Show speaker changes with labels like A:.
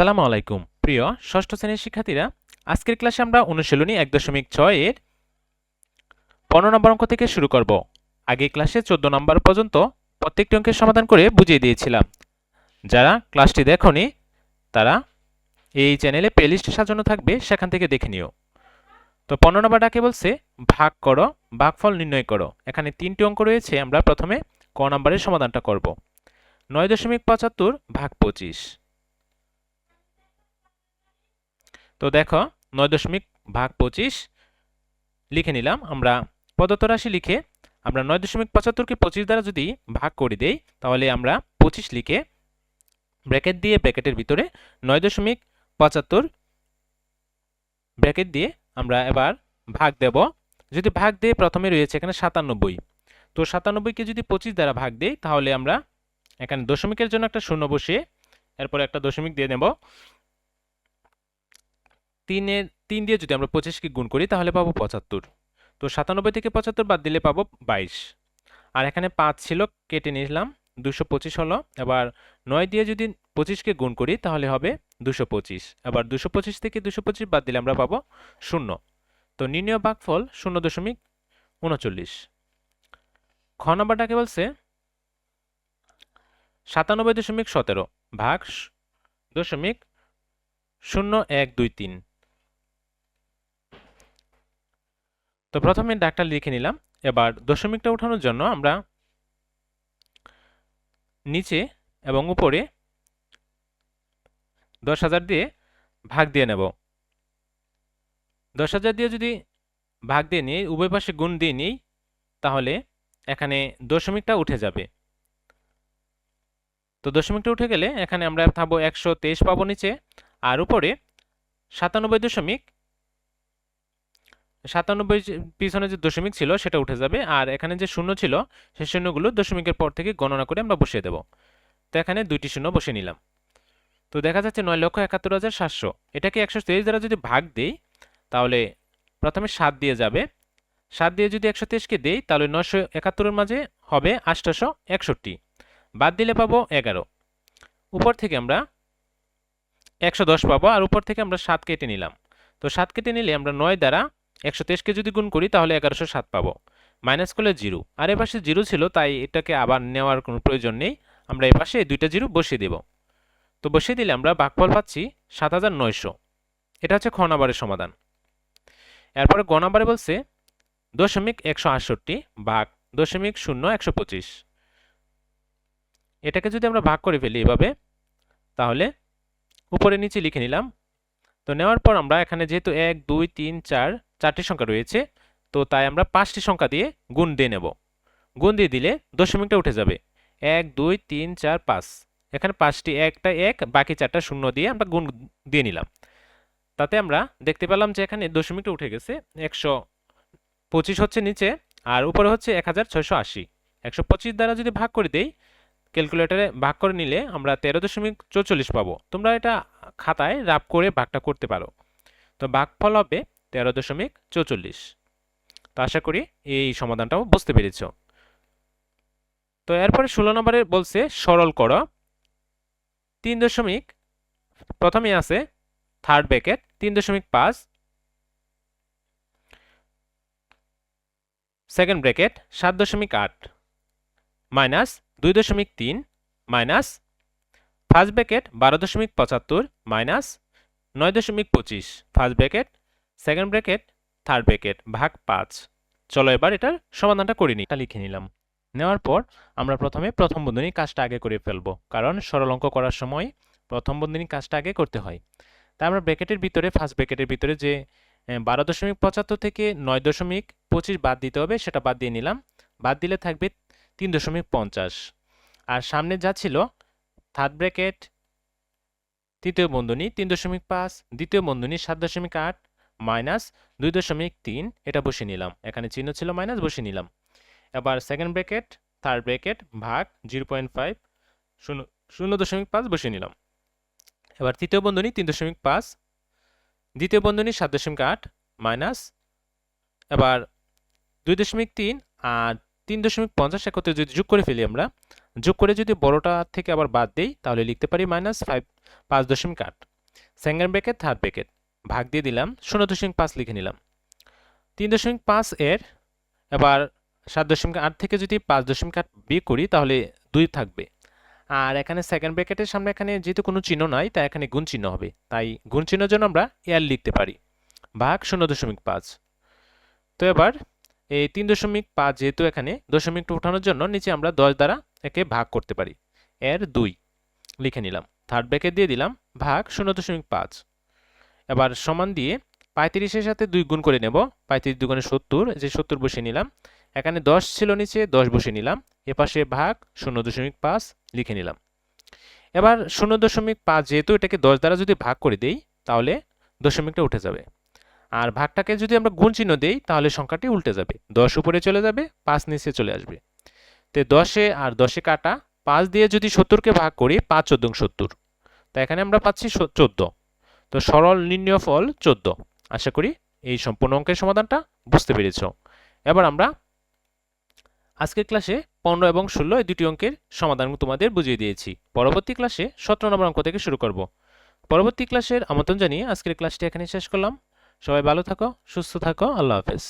A: আসসালামু আলাইকুম। প্রিয় ষষ্ঠ শ্রেণির শিক্ষার্থীরা, আজকের ক্লাসে আমরা অনুশীলনী এক দশমিক ছয় এর পনেরো নম্বর অঙ্ক থেকে শুরু করব। আগে ক্লাসে চোদ্দ নম্বর পর্যন্ত প্রত্যেকটি অঙ্কের সমাধান করে বুঝিয়ে দিয়েছিলাম। যারা ক্লাসটি দেখনি, তারা এই চ্যানেলে প্লেলিস্ট সাজানো থাকবে, সেখান থেকে দেখে নিও। তো পনেরো নম্বর ডাকে বলছে, ভাগ করো, ভাগফল নির্ণয় করো। এখানে তিনটি অঙ্ক রয়েছে, আমরা প্রথমে ক নম্বরের সমাধানটা করব। নয় দশমিক পঁচাত্তর ভাগ পঁচিশ। তো দেখো নয় দশমিক ভাগ পঁচিশ লিখে নিলাম আমরা প্রদত্ত রাশি লিখে আমরা নয় দশমিক পঁচাত্তরকে পঁচিশ দ্বারা যদি ভাগ করে দেই তাহলে আমরা পঁচিশ লিখে ব্র্যাকেট দিয়ে ব্র্যাকেটের ভিতরে নয় দশমিক পঁচাত্তর ব্র্যাকেট দিয়ে আমরা এবার ভাগ দেব। যদি ভাগ দিয়ে প্রথমে রয়েছে এখানে সাতানব্বই, তো সাতানব্বইকে যদি পঁচিশ দ্বারা ভাগ দেই তাহলে আমরা এখানে দশমিকের জন্য একটা শূন্য বসিয়ে এরপরে একটা দশমিক দিয়ে নেব তিনের তিন দিয়ে যদি আমরা পঁচিশকে গুণ করি, তাহলে পাবো পঁচাত্তর। তো সাতানব্বই থেকে পঁচাত্তর বাদ দিলে পাবো বাইশ। আর এখানে পাঁচ ছিল, কেটে নিলাম, দুশো পঁচিশ হলো। এবার নয় দিয়ে যদি পঁচিশকে গুণ করি, তাহলে হবে দুশো পঁচিশ। এবার দুশো পঁচিশ থেকে দুশো পঁচিশ বাদ দিলে আমরা পাবো শূন্য। তো নির্ণয় ভাগফল শূন্য দশমিক উনচল্লিশ। খ নম্বরটাকে বলছে সাতানব্বই দশমিক সতেরো ভাগ দশমিক শূন্য এক দুই তিন। তো প্রথমে ডাকটা লিখে নিলাম। এবার দশমিকটা ওঠানোর জন্য আমরা নিচে এবং উপরে দশ হাজার দিয়ে ভাগ দিয়ে নেব। দশ হাজার দিয়ে যদি ভাগ দিয়ে নিই, উভয় পাশে গুণ দিয়ে নিই, তাহলে এখানে দশমিকটা উঠে যাবে। তো দশমিকটা উঠে গেলে এখানে আমরা থাকব একশো তেইশ পাবো নিচে, আর উপরে সাতানব্বই দশমিক সাতানব্বই পিছনে যে দশমিক ছিল সেটা উঠে যাবে, আর এখানে যে শূন্য ছিল সেই শূন্যগুলো দশমিকের পর থেকে গণনা করে আমরা বসিয়ে দেব। তো এখানে দুইটি শূন্য বসিয়ে নিলাম। তো দেখা যাচ্ছে নয় লক্ষ একাত্তর হাজার সাতশো। এটাকে একশো তেইশ দ্বারা যদি ভাগ দেই, তাহলে প্রথমে সাত দিয়ে যাবে। সাত দিয়ে যদি একশো তেইশকে দেই, তাহলে নয়শো একাত্তরের মাঝে হবে আটশোশো একষট্টি। বাদ দিলে পাবো এগারো। উপর থেকে আমরা একশো দশ পাবো, আর উপর থেকে আমরা সাত কেটে নিলাম। তো সাত কেটে নিলে আমরা নয় দ্বারা একশো তেইশকে যদি গুণ করি, তাহলে এগারোশো সাত পাবো। মাইনাস করলে জিরো। আর এ পাশে জিরো ছিল, তাই এটাকে আবার নেওয়ার কোনো প্রয়োজন নেই। আমরা এ পাশে দুইটা জিরো বসিয়ে দেব। তো বসিয়ে দিলে আমরা ভাগফল পাচ্ছি সাত হাজার নয়শো। এটা হচ্ছে খ নাম্বারের সমাধান। এরপরে গ বলছে, দশমিক একশো আটষট্টি ভাগ দশমিক শূন্য একশো পঁচিশ। এটাকে যদি আমরা ভাগ করে ফেলি এভাবে, তাহলে উপরে নিচে লিখে নিলাম। তো নেওয়ার পর আমরা এখানে যেহেতু এক, দুই, তিন, চার চারটি সংখ্যা রয়েছে, তো তাই আমরা পাঁচটি সংখ্যা দিয়ে গুণ দিয়ে নেব। গুণ দিয়ে দিলে দশমিকটা উঠে যাবে। এক, দুই, তিন, চার, পাঁচ। এখানে পাঁচটি একটা এক, বাকি চারটা শূন্য দিয়ে আমরা গুণ দিয়ে নিলাম। তাতে আমরা দেখতে পেলাম যে এখানে দশমিকটা উঠে গেছে। একশো পঁচিশ হচ্ছে নিচে আর উপরে হচ্ছে এক হাজার ছয়শো আশি। একশো পঁচিশ দ্বারা যদি ভাগ করে দেই, ক্যালকুলেটরে ভাগ করে নিলে আমরা তেরো দশমিক চৌচল্লিশ পাবো। তোমরা এটা খাতায় রাপ করে ভাগটা করতে পারো। তো ভাগফল হবে তেরো দশমিক চৌচল্লিশ। তো আশা করি এই সমাধানটাও বুঝতে পেরেছ। তো এরপরে ষোলো নম্বরে বলছে, সরল করো। তিন দশমিক, প্রথমে আছে থার্ড ব্যাকেট তিন দশমিক পাঁচ। সেকেন্ড ব্র্যাকেট সাত দশমিক আট মাইনাস দুই দশমিক তিন মাইনাস ফার্স্ট ব্র্যাকেট বারো দশমিক পঁচাত্তর মাইনাস নয় দশমিক পঁচিশ। First bracket second bracket third bracket ভাগ পাঁচ। চলো এবার এটার সমাধানটা করে নিই। এটা লিখে নিলাম। নেওয়ার পর আমরা প্রথমে প্রথম বন্ধনী কাজটা আগে করে ফেলব, কারণ সরল অঙ্ক করার সময় প্রথম বন্ধনী কাজটা আগে করতে হয়। তাই আমরা ব্র্যাকেটের ভিতরে ফার্স্ট ব্র্যাকেটের ভিতরে যে বারো দশমিক পঁচাত্তর থেকে নয় দশমিক পঁচিশ বাদ দিতে হবে, সেটা বাদ দিয়ে নিলাম। বাদ দিলে থাকবে তিন দশমিক পঞ্চাশ। আর সামনে যা ছিল থার্ড ব্র্যাকেট তৃতীয় বন্ধনী তিন দশমিক পাঁচ, দ্বিতীয় বন্ধনী সাত দশমিক আট মাইনাস দুই দশমিক তিন, এটা বসে নিলাম। এখানে চিহ্ন ছিল মাইনাস বসে নিলাম। এবার সেকেন্ড ব্র্যাকেট থার্ড ব্র্যাকেট ভাগ জিরো পয়েন্ট ফাইভ, শূন্য শূন্য দশমিক পাঁচ বসে নিলাম। এবার তৃতীয় বন্ধনী তিন দশমিক পাঁচ, দ্বিতীয় বন্ধনী সাত দশমিক আট, মাইনাস, এবার দুই দশমিক তিন আর তিন দশমিক পঞ্চাশ একত্রে যদি যোগ করে ফেলি আমরা, যোগ করে যদি বড়টা থেকে আবার বাদ দেই, তাহলে লিখতে পারি মাইনাস ফাইভ, পাঁচ দশমিক আট। সেকেন্ড ব্র্যাকেট থার্ড ব্র্যাকেট ভাগ দিয়ে দিলাম, শূন্য দশমিক পাঁচ লিখে নিলাম। তিন দশমিক পাঁচ এর, এবার সাত দশমিক আট থেকে যদি পাঁচ দশমিক আট বিয়োগ করি, তাহলে দুই থাকবে। আর এখানে সেকেন্ড ব্র্যাকেটের সামনে এখানে যেহেতু কোনো চিহ্ন নাই, তাই এখানে গুণ চিহ্ন হবে। তাই গুণ চিহ্নের জন্য আমরা এর লিখতে পারি। ভাগ শূন্য দশমিক পাঁচ। তো এবার এই তিন দশমিক পাঁচ যেহেতু এখানে দশমিকটা উঠানোর জন্য নিচে আমরা দশ দ্বারা একে ভাগ করতে পারি। এর দুই লিখে নিলাম। থার্ড ব্র্যাকেট দিয়ে দিলাম, ভাগ শূন্য দশমিক পাঁচ। এবার সমান দিয়ে পঁয়ত্রিশের সাথে দুই গুণ করে নেব। পঁয়ত্রিশ দুগুণে সত্তর, যে সত্তর বসিয়ে নিলাম। এখানে দশ ছিল নিচে, দশ বসিয়ে নিলাম। এপাশে ভাগ শূন্য দশমিক পাঁচ লিখে নিলাম। এবার শূন্য দশমিক পাঁচ যেহেতু এটাকে দশ দ্বারা যদি ভাগ করে দেই, তাহলে দশমিকটা উঠে যাবে। আর ভাগটাকে যদি আমরা গুণ চিহ্ন দেই, তাহলে সংখ্যাটি উল্টে যাবে। দশ উপরে চলে যাবে, পাঁচ নিচে চলে আসবে। তো দশে আর দশে কাটা, পাঁচ দিয়ে যদি সত্তরকে ভাগ করি, পাঁচ চোদ্দ সত্তর। তা এখানে আমরা পাচ্ছি চোদ্দ। তো সরল নির্ণয় ফল চোদ্দ। আশা করি এই সম্পূর্ণ অঙ্কের সমাধানটা বুঝতে পেরেছ। এবার আমরা আজকের ক্লাসে পনেরো এবং ষোলো এই দুটি অঙ্কের সমাধান তোমাদের বুঝিয়ে দিয়েছি। পরবর্তী ক্লাসে সতেরো নম্বর অঙ্ক থেকে শুরু করব। পরবর্তী ক্লাসের আমন্ত্রণ জানিয়ে আজকের ক্লাসটি এখানে শেষ করলাম। সবাই ভালো থাকো, সুস্থ থাকো, আল্লাহ হাফেজ।